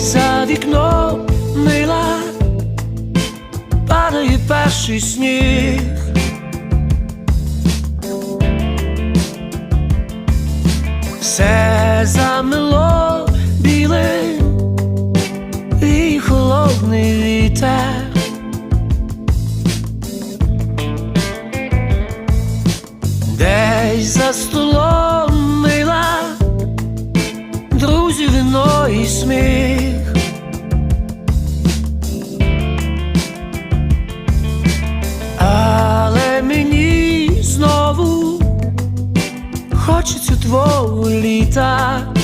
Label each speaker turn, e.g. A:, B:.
A: за вікном мила, падає перший сніг. Все замило білим і холодний вітер. Десь за столом мила, друзі, вино і сміх. Хочеться твого літа.